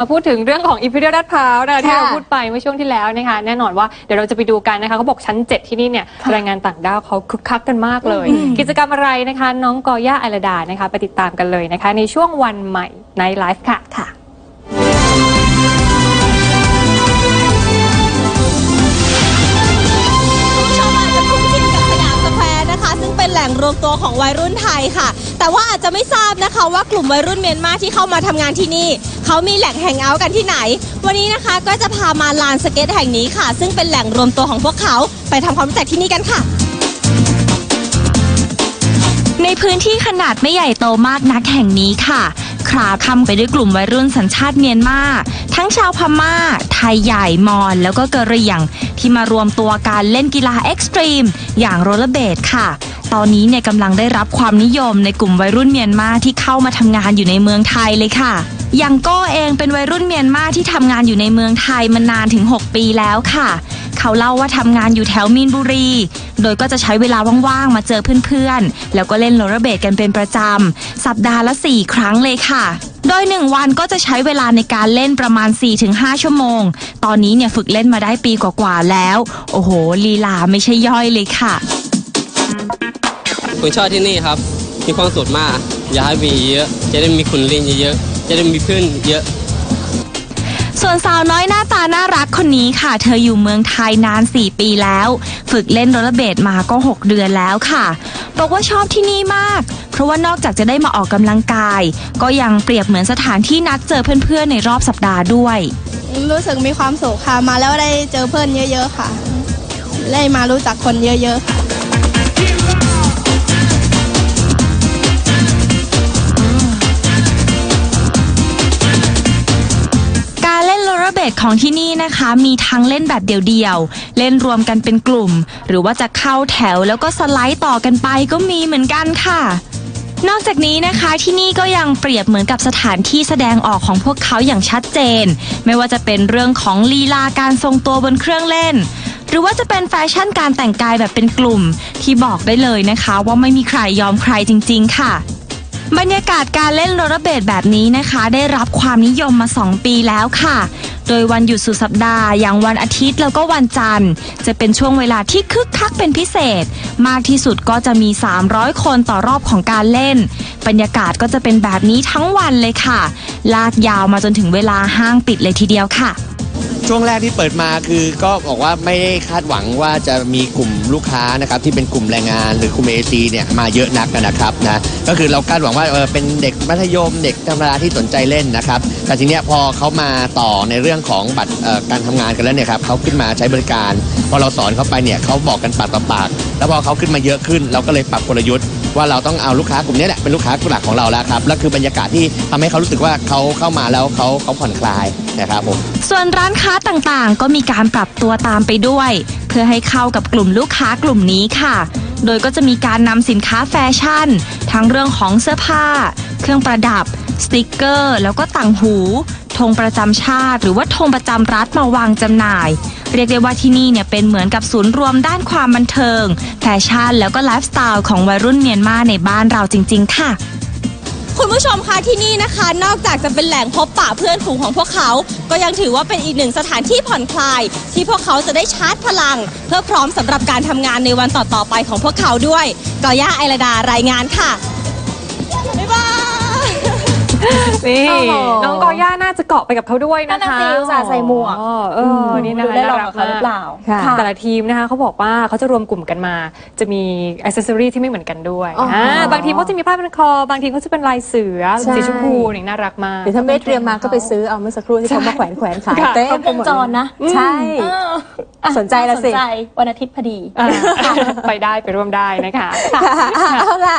มาพูดถึงเรื่องของ Imperial ลาดพร้าวนะที่ค่ะเราพูดไปเมื่อช่วงที่แล้วนะคะแน่นอนว่าเดี๋ยวเราจะไปดูกันนะคะเขาบอกชั้น 7 ที่นี่เนี่ยแรงงานต่างด้าวเขาคึกคักกันมากเลย กิจกรรมอะไรนะคะ น้องกอย่าไอระดานะคะ ไปติดตามกันเลยนะคะ ในช่วงวันใหม่ในไลฟ์ค่ะค่ะคุณผู้ชมอาจจะคุ้นชินกับสยามสแควร์นะคะซึ่งเป็นแหล่งรวมตัวของวัยรุ่นไทยค่ะ แต่ว่าอาจจะไม่ทราบนะคะว่ากลุ่มวัยรุ่นเมียนมาที่เข้ามาทำงานที่นี่ เขามีแหล่งแฮงเอาท์กันที่ไหน วันนี้นะคะก็จะพามาลานสเก็ตแห่งนี้ค่ะ ซึ่งเป็นแหล่งรวมตัวของพวกเขาไปทำความรู้จักที่นี่กันค่ะ ในพื้นที่ขนาดไม่ใหญ่โตมากนักแห่งนี้ค่ะคราคำไปด้วยกลุ่มวัยรุ่นสัญชาติเมียนมา ทั้งชาวพม่า ไทยใหญ่มอญแล้วก็กะเหรี่ยง ที่มารวมตัวการเล่นกีฬาเอ็กซ์ตรีม อย่างโรลเลอร์เบดค่ะ ตอนนี้เนี่ยกำลังได้รับความนิยมในกลุ่มวัยรุ่นเมียนมาที่เข้ามาทำงานอยู่ในเมืองไทยเลยค่ะ อย่างโก้เองเป็นวัยรุ่นเมียนมาที่ทำงานอยู่ในเมืองไทยมานานถึง 6 ปีแล้วค่ะ เขาเล่าว่าทำงานอยู่แถวมีนบุรี โดยก็จะใช้เวลาว่างๆ มาเจอเพื่อนๆ แล้วก็เล่นโรลเลอร์เบดกันเป็นประจำ สัปดาห์ละ 4 ครั้งเลยค่ะ โดย 1 วันก็จะใช้เวลาในการเล่นประมาณ 4-5 ชั่วโมง ตอนนี้เนี่ยฝึกเล่นมาได้ปีกว่าๆแล้ว โอ้โหลีลาไม่ใช่ย่อยเลยค่ะผมชอบที่นี่ครับมีความสุขมากอยากให้มีเยอะจะได้มีคนเล่นเยอะๆ จะได้มีเพื่อนเยอะ ส่วนสาวน้อยหน้าตาน่ารักคนนี้ค่ะ เธออยู่เมืองไทยนาน 4 ปีแล้ว ฝึกเล่นโรลเลอร์เบดมาก็ 6 เดือนแล้วค่ะ บอกว่าชอบที่นี่มาก เพราะว่านอกจากจะได้มาออกกำลังกาย ก็ยังเปรียบเหมือนสถานที่นัดเจอเพื่อนๆในรอบสัปดาห์ด้วย รู้สึกมีความสุขค่ะมาแล้วได้เจอเพื่อนเยอะ ๆ ค่ะ ได้มารู้จักคนเยอะ ๆ ค่ะ เล่นโรลเลอร์เบดของที่นี่นะคะ มีทั้งเล่นแบบเดี่ยวๆ เล่นรวมกันเป็นกลุ่ม หรือว่าจะเข้าแถวแล้วก็สไลด์ต่อกันไปก็มีเหมือนกันค่ะนอกจากนี้นะคะที่นี่ก็ยังเปรียบเหมือนกับสถานที่แสดงออกของพวกเขาอย่างชัดเจน ไม่ว่าจะเป็นเรื่องของลีลาการทรงตัวบนเครื่องเล่น หรือว่าจะเป็นแฟชั่นการแต่งกายแบบเป็นกลุ่ม ที่บอกได้เลยนะคะ ว่าไม่มีใครยอมใครจริง ๆ ค่ะ บรรยากาศการเล่นโรลเลอร์เบดแบบนี้นะคะ ได้รับความนิยมมา 2 ปีแล้วค่ะ โดยวันหยุดสุดสัปดาห์ อย่างวันอาทิตย์แล้วก็วันจันทร์ จะเป็นช่วงเวลาที่คึกคักเป็นพิเศษ มากที่สุดก็จะมี 300 คนต่อรอบของการเล่น บรรยากาศก็จะเป็นแบบนี้ทั้งวันเลยค่ะ ลากยาวมาจนถึงเวลาห้างปิดเลยทีเดียวค่ะ ช่วงแรกที่เปิดมาคือก็บอกว่าไม่ได้คาดหวังว่าจะมีกลุ่มลูกค้านะครับที่เป็นกลุ่มแรงงานหรือกลุ่มเอซีเนี่ยมาเยอะนักนะครับนะก็คือเราคาดหวังว่าเออเป็นเด็กมัธยมเด็กธรรมดาที่สนใจเล่นนะครับแต่ทีเนี้ยพอเขามาต่อในเรื่องของบัตรการทำงานกันแล้วเนี่ยครับเขาขึ้นมาใช้บริการ พอเราสอนเขาไปเนี่ยเขาบอกกันปากต่อปาก แล้วพอเขาขึ้นมาเยอะขึ้น เราก็เลยปรับกลยุทธ์ ว่าเราต้องเอาลูกค้ากลุ่มนี้แหละเป็นลูกค้าหลักของเราแล้วครับแล้วคือบรรยากาศที่ทำให้เขารู้สึกว่าเขาเข้ามาแล้วเขาเขาผ่อนคลายนะครับผมส่วนร้านค้าต่างๆ ก็มีการปรับตัวตามไปด้วย เพื่อให้เข้ากับกลุ่มลูกค้ากลุ่มนี้ค่ะ โดยก็จะมีการนำสินค้าแฟชั่น ทั้งเรื่องของเสื้อผ้า เครื่องประดับ สติกเกอร์ แล้วก็ต่างหูธงประจำชาติ หรือว่าธงประจำรัฐมาวางจำหน่าย เรียกได้ว่าที่นี่เนี่ยเป็นเหมือนกับศูนย์รวมด้านความบันเทิง แฟชั่นแล้วก็ไลฟ์สไตล์ของวัยรุ่นเมียนมาในบ้านเราจริง ๆ ค่ะ คุณผู้ชมคะที่นี่นะคะ นอกจากจะเป็นแหล่งพบปะเพื่อนฝูงของพวกเขา ก็ยังถือว่าเป็นอีกหนึ่งสถานที่ผ่อนคลาย ที่พวกเขาจะได้ชาร์จพลัง เพื่อพร้อมสำหรับการทำงานในวันต่อๆไปของพวกเขาด้วยกอย่าไอระดารายงานค่ะบ๊ายบาย นี่ โอ้โหน้องกอย่าน่าจะเกาะไปกับเขาด้วยนะคะนั่นน่ะสิอุตส่าห์ใส่หมวก อ๋อเออนี่นะคะดูได้ลองกับน่เขาหรือเปล่าค่ะค่ะ แต่ละทีมนะคะเขาบอกว่าเขาจะรวมกลุ่มกันมา จะมีอ c เซสซอรีที่ไม่เหมือนกันด้วยอ๋ออ่าบางทีเขาจะมีผ้าพันคอ บางทีเขาจะเป็นลายเสือใช่ สีชมพูนี่น่ารักมาก หรือถ้าไม่เตรียมมาก็ไปซื้อเอาเมื่อสักครู่ที่เขามาแขวนแขวนๆขายค่ะ เต็มครบไปวงหมดจรนะ ใช่ เอออะสนใจละสิ สนใจวันอาทิตย์พอดี อ่าไปได้ไปร่วมได้นะคะ ค่ะเอาละ